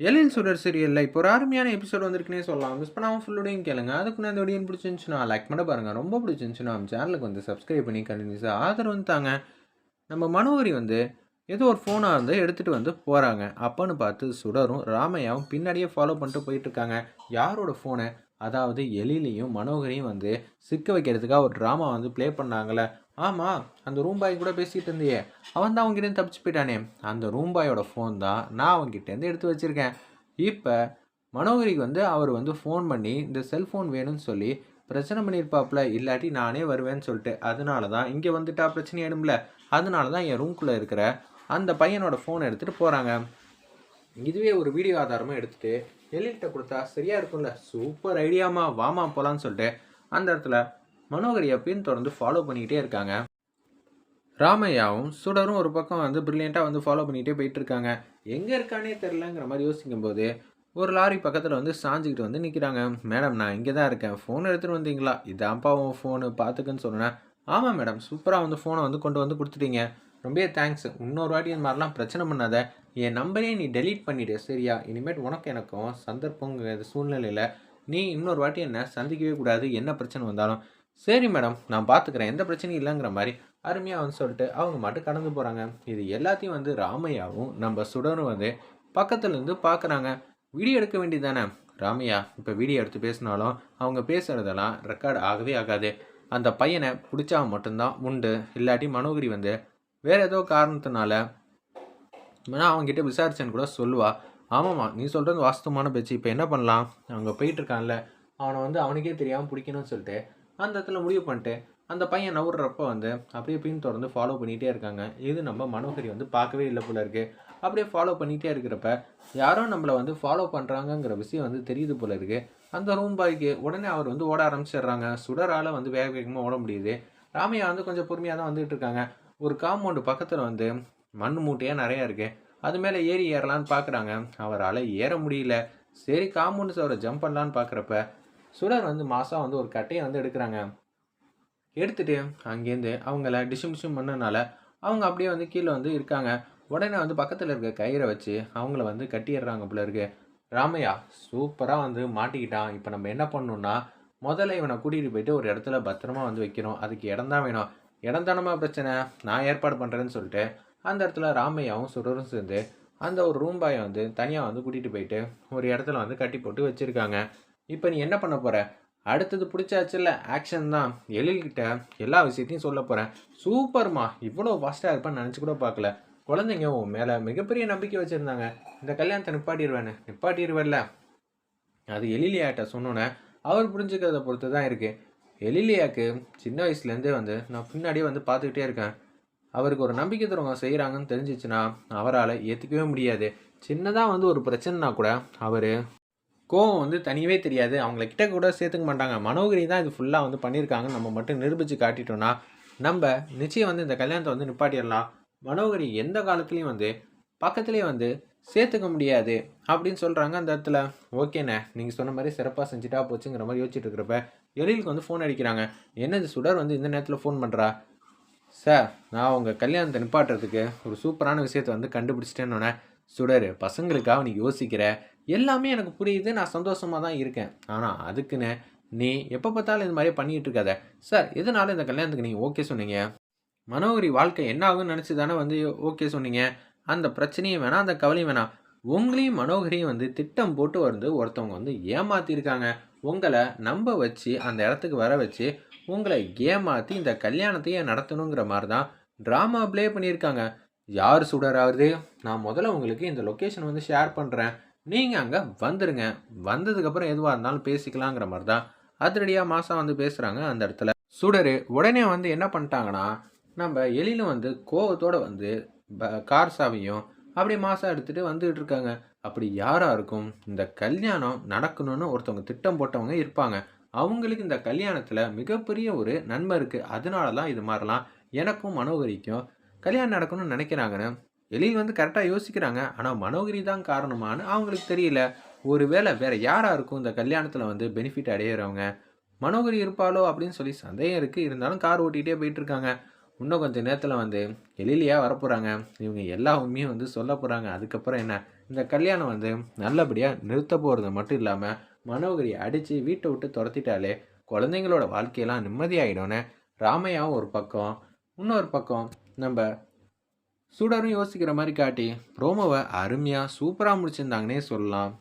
எழில் சுடர் சீரியலில் இப்போ ஒரு அருமையான எபிசோட் வந்திருக்குனே சொல்லலாம். மிஸ் பண்ணாமல் ஃபுல்லோடையும் கேளுங்க. அதுக்கு நான் இந்த வீடியோ பிடிச்சிருந்துச்சுன்னா லைக் பண்ண பாருங்கள் ரொம்ப பிடிச்சிருந்துச்சுன்னா நம்ம சேனலுக்கு வந்து சப்ஸ்கிரைப் பண்ணி கண்டினியூஸாக ஆதரவு வந்து தாங்க. நம்ம மனோகரி வந்து ஏதோ ஒரு ஃபோனாக வந்து எடுத்துகிட்டு வந்து போகிறாங்க அப்போன்னு பார்த்து சுடரும் ராமையாவும் பின்னாடியே ஃபாலோ பண்ணிட்டு போயிட்டுருக்காங்க. யாரோட ஃபோனை அதாவது எலிலையும் மனோகரையும் வந்து சிக்க வைக்கிறதுக்காக ஒரு ட்ராமா வந்து ப்ளே பண்ணாங்களே ஆமாம் அந்த ரூம் பாய் கூட பேசிகிட்டு இருந்தியே. அவன் தான் அவங்ககிட்ட தப்பிச்சு போயிட்டானே. அந்த ரூம் பாயோட ஃபோன் தான் நான் அவங்ககிட்டேருந்து எடுத்து வச்சுருக்கேன். இப்போ மனோகரிக்கு வந்து அவர் வந்து ஃபோன் பண்ணி இந்த செல்ஃபோன் வேணும்னு சொல்லி பிரச்சனை பண்ணியிருப்பாப்புல இல்லாட்டி நானே வருவேன்னு சொல்லிட்டு அதனால தான் இங்கே வந்துட்டா பிரச்சனை ஆயிடும்ல. அதனால தான் என் ரூம்குள்ளே இருக்கிற அந்த பையனோட ஃபோனை எடுத்துகிட்டு போகிறாங்க இதுவே ஒரு வீடியோ ஆதாரமாக எடுத்துகிட்டு எழில்கிட்ட கொடுத்தா சரியாக இருக்கும்ல சூப்பர் ஐடியாமா வாமா போகலான்னு சொல்லிட்டு அந்த இடத்துல மனோகரியை பின் தொடர்ந்து ஃபாலோ பண்ணிக்கிட்டே இருக்காங்க. ராமையாவும் சுடரும் ஒரு பக்கம் வந்து ப்ரில்லியண்ட்டாக வந்து ஃபாலோ பண்ணிகிட்டே போயிட்டு இருக்காங்க எங்கே இருக்கானே தெரிலங்கிற மாதிரி யோசிக்கும் போது ஒரு லாரி பக்கத்தில் வந்து சாஞ்சிக்கிட்டு வந்து நிற்கிறாங்க மேடம் நான் இங்கே தான் இருக்கேன். ஃபோன் எடுத்துகிட்டு வந்தீங்களா? இதான்ப்பா உன் ஃபோனு பார்த்துக்குன்னு சொன்னேன். ஆமாம் மேடம். சூப்பராக வந்து ஃபோனை வந்து கொண்டு வந்து கொடுத்துட்டீங்க. ரொம்ப தேங்க்ஸ் இன்னொரு வாட்டி இந்த மாதிரிலாம் பிரச்சனை பண்ணாத. என் நம்பரே நீ டெலீட் பண்ணிவிடு சரியா? இனிமேட் உனக்கு எனக்கும் சந்தர்ப்பங்கிற சூழ்நிலையில் நீ இன்னொரு வாட்டி என்ன சந்திக்கவே கூடாது. என்ன பிரச்சனை வந்தாலும். சரி மேடம் நான் பார்த்துக்கிறேன் எந்த பிரச்சனையும் இல்லைங்கிற மாதிரி அருமையாக வந்து சொல்லிட்டு அவங்க மட்டும் கடந்து போகிறாங்க இது எல்லாத்தையும் வந்து ராமையாவும் நம்ம சுடரும் வந்து பக்கத்துலேருந்து பார்க்குறாங்க வீடியோ எடுக்க வேண்டியது தானே ராமையா இப்போ வீடியோ எடுத்து பேசினாலும் அவங்க பேசுகிறதெல்லாம் ரெக்கார்ட் ஆகவே ஆகாது. அந்த பையனை பிடிச்சா மட்டும்தான் உண்டு. இல்லாட்டி மனோகரி வந்து வேறு ஏதோ காரணத்தினால நான் அவங்ககிட்ட விசாரிச்சேன்னு கூட சொல்லுவா. ஆமாம்மா நீ சொல்கிறது வாஸ்தவமான பேச்சு. இப்போ என்ன பண்ணலாம்? அவங்க போயிட்டுருக்கான்ல அவனை வந்து அவனுக்கே தெரியாமல் பிடிக்கணும்னு சொல்லிட்டு அந்த இடத்துல முடிவு பண்ணிட்டு அந்த பையன் நவுறப்ப வந்து அப்படியே பின் தொடர்ந்து ஃபாலோ பண்ணிகிட்டே இருக்காங்க. இது நம்ம மனோகரி வந்து பார்க்கவே இல்லை போல இருக்குது அப்படியே ஃபாலோ பண்ணிகிட்டே இருக்கிறப்ப யாரோ நம்மளை வந்து ஃபாலோ பண்ணுறாங்கங்கிற விஷயம் வந்து தெரியுது போல இருக்குது அந்த ரூம் பாய்க்கு உடனே அவர் வந்து ஓட ஆரம்பிச்சிடுறாங்க. சுடரால் வந்து வேக வேகமாக ஓட முடியுது. ராமையா வந்து கொஞ்சம் பொறுமையாக தான் வந்துகிட்டு இருக்காங்க. ஒரு காம்பவுண்டு பக்கத்தில் வந்து மண் மூட்டையாக நிறையா இருக்குது அது மேலே ஏறி ஏறலான்னு பார்க்குறாங்க அவரால் ஏற முடியல. சரி காம்பவுண்டு சவரை ஜம்ப் பண்ணலான்னு பார்க்குறப்ப சுடர் வந்து மாதம் வந்து ஒரு கட்டையை வந்து எடுக்கிறாங்க. எடுத்துட்டு அங்கேருந்து அவங்கள டிஷும் டிஷும் பண்ணனால அவங்க அப்படியே வந்து கீழே வந்து இருக்காங்க. உடனே வந்து பக்கத்தில் இருக்க கயிறை வச்சு அவங்கள வந்து கட்டிடுறாங்க போல இருக்கு. ராமையா சூப்பராக வந்து மாட்டிக்கிட்டான். இப்போ நம்ம என்ன பண்ணணும்னா முதல்ல இவனை கூட்டிகிட்டு போயிட்டு ஒரு இடத்துல பத்திரமா வந்து வைக்கணும். அதுக்கு இடம் தான் வேணும். இடம் தானமா பிரச்சனை? நான் ஏற்பாடு பண்ணுறேன்னு சொல்லிட்டு அந்த இடத்துல ராமையாவும் சுடரும் சேர்ந்து அந்த ஒரு ரூம் பாயை வந்து தனியாக வந்து கூட்டிகிட்டு போயிட்டு ஒரு இடத்துல வந்து கட்டி போட்டு வச்சுருக்காங்க. இப்போ நீ என்ன பண்ண போகிற அடுத்தது பிடிச்சாச்சுல்ல ஆக்ஷன் தான். எழில்கிட்ட எல்லா விஷயத்தையும் சொல்ல போகிறேன் சூப்பர்மா இவ்வளோ ஃபாஸ்ட்டாக இருப்பான்னு நினச்சி கூட பார்க்கல. குழந்தைங்க உன் மேலே மிகப்பெரிய நம்பிக்கை வச்சுருந்தாங்க. இந்த கல்யாணத்தை நிப்பாட்டிடுவேன்னு. நிப்பாட்டிடுவேல்ல. அது எழிலியாட்ட சொன்னோன்னே அவர் புரிஞ்சுக்கிறத பொறுத்து தான் இருக்குது எழிலியாக்கு சின்ன வயசுலேருந்தே வந்து நான் பின்னாடியே வந்து பார்த்துக்கிட்டே இருக்கேன். அவருக்கு ஒரு நம்பிக்கை தருவங்க செய்கிறாங்கன்னு தெரிஞ்சிச்சுன்னா அவரால் ஏற்றுக்கவே முடியாது. சின்னதாக வந்து ஒரு பிரச்சனைனா கூட அவர் கோவம் வந்து தனியவே தெரியாது. அவங்கள கிட்ட கூட சேர்த்துக்க மாட்டாங்க. மனோகரி தான் இது ஃபுல்லாக வந்து பண்ணியிருக்காங்கன்னு நம்ம மட்டும் நிரூபித்து காட்டிட்டோம்னா நம்ம நிச்சயம் வந்து இந்த கல்யாணத்தை வந்து நிப்பாட்டிடலாம். மனோகரி எந்த காலத்துலேயும் வந்து பக்கத்துலேயே வந்து சேர்த்துக்க முடியாது அப்படின்னு சொல்கிறாங்க அந்த இடத்துல. ஓகேண்ணே நீங்கள் சொன்ன மாதிரி சிறப்பாக செஞ்சுட்டா போச்சுங்கிற மாதிரி யோசிச்சுட்டு இருக்கிறப்ப எழிலுக்கு வந்து ஃபோன் அடிக்கிறாங்க. என்னது சுடர் வந்து இந்த நேரத்தில் ஃபோன் பண்ணுறா சார் நான் உங்கள் கல்யாணத்தை நிப்பாட்டுறதுக்கு ஒரு சூப்பரான விஷயத்தை வந்து கண்டுபிடிச்சிட்டேன்னொன்னே சுடர் பசங்களுக்காக நீ யோசிக்கிற. எல்லாமே எனக்கு புரியுது நான் சந்தோஷமாக தான் இருக்கேன். ஆனால் அதுக்குன்னு நீ எப்போ பார்த்தாலும் இந்த மாதிரியே பண்ணிகிட்டு இருக்காத. சார் எதனால இந்த கல்யாணத்துக்கு நீங்கள் ஓகே சொன்னீங்க? மனோகரி வாழ்க்கை என்ன ஆகும்னு நினச்சி தானே வந்து ஓகே சொன்னீங்க? அந்த பிரச்சனையும் வேணாம் அந்த கவலையும் வேணாம். உங்களையும் மனோகரியும் வந்து திட்டம் போட்டு வந்து ஒருத்தவங்க வந்து ஏமாத்திருக்காங்க. உங்களை நம்ப வச்சு அந்த இடத்துக்கு வர வச்சு உங்களை ஏமாற்றி இந்த கல்யாணத்தையே நடத்தணுங்கிற மாதிரி தான் ட்ராமா ப்ளே பண்ணியிருக்காங்க. யார் சுடராகுது நான் முதல்ல உங்களுக்கு இந்த லொக்கேஷன் வந்து ஷேர் பண்ணுறேன் நீங்கள் அங்கே வந்துடுங்க வந்ததுக்கப்புறம் எதுவாக இருந்தாலும் பேசிக்கலாங்கிற மாதிரி தான் அதிரடியாக மாதம் வந்து பேசுகிறாங்க அந்த இடத்துல. சுடரு உடனே வந்து என்ன பண்ணிட்டாங்கன்னா நம்ம எழிலும் வந்து கோவத்தோடு வந்து ப- கார் சாவியும் அப்படியே மாதம் எடுத்துகிட்டு வந்துகிட்டு இருக்காங்க. அப்படி யாராக இருக்கும்? இந்த கல்யாணம் நடக்கணும்னு ஒருத்தவங்க திட்டம் போட்டவங்க இருப்பாங்க. அவங்களுக்கு இந்த கல்யாணத்தில் மிகப்பெரிய ஒரு நன்மை இருக்குது அதனால தான் இது மாதிரிலாம் எனக்கும் மனோகரிக்கும் கல்யாணம் நடக்கணும்னு நினைக்கிறாங்கன்னு எழில் வந்து கரெக்டாக யோசிக்கிறாங்க. ஆனால் மனோகரி தான் காரணமான்னு அவங்களுக்கு தெரியல. ஒருவேளை வேற யாராக இருக்கும் இந்த கல்யாணத்தில் வந்து பெனிஃபிட் அடையிறவங்க? மனோகரி இருப்பாளோ அப்படின்னு சொல்லி சந்தேகம் இருக்குது இருந்தாலும் கார் ஓட்டிகிட்டே போயிட்டுருக்காங்க இன்னும் கொஞ்சம் நேரத்தில் வந்து எழிலியாக வரப்போகிறாங்க இவங்க எல்லா உண்மையும் வந்து சொல்ல போகிறாங்க அதுக்கப்புறம் என்ன? இந்த கல்யாணம் வந்து நல்லபடியாக நிறுத்த போகிறது மட்டும் இல்லாமல் மனோகரி அடித்து வீட்டை விட்டு துரத்திட்டாலே குழந்தைங்களோட வாழ்க்கையெல்லாம் நிம்மதியாகிடும்னு ராமையாவும் ஒரு பக்கம் இன்னொரு பக்கம் நம்ம சூடாரும் யோசிக்கிற மாதிரி காட்டி ப்ரோமோவை அருமையாக சூப்பராக முடிச்சிருந்தாங்கன்னே சொல்லலாம்.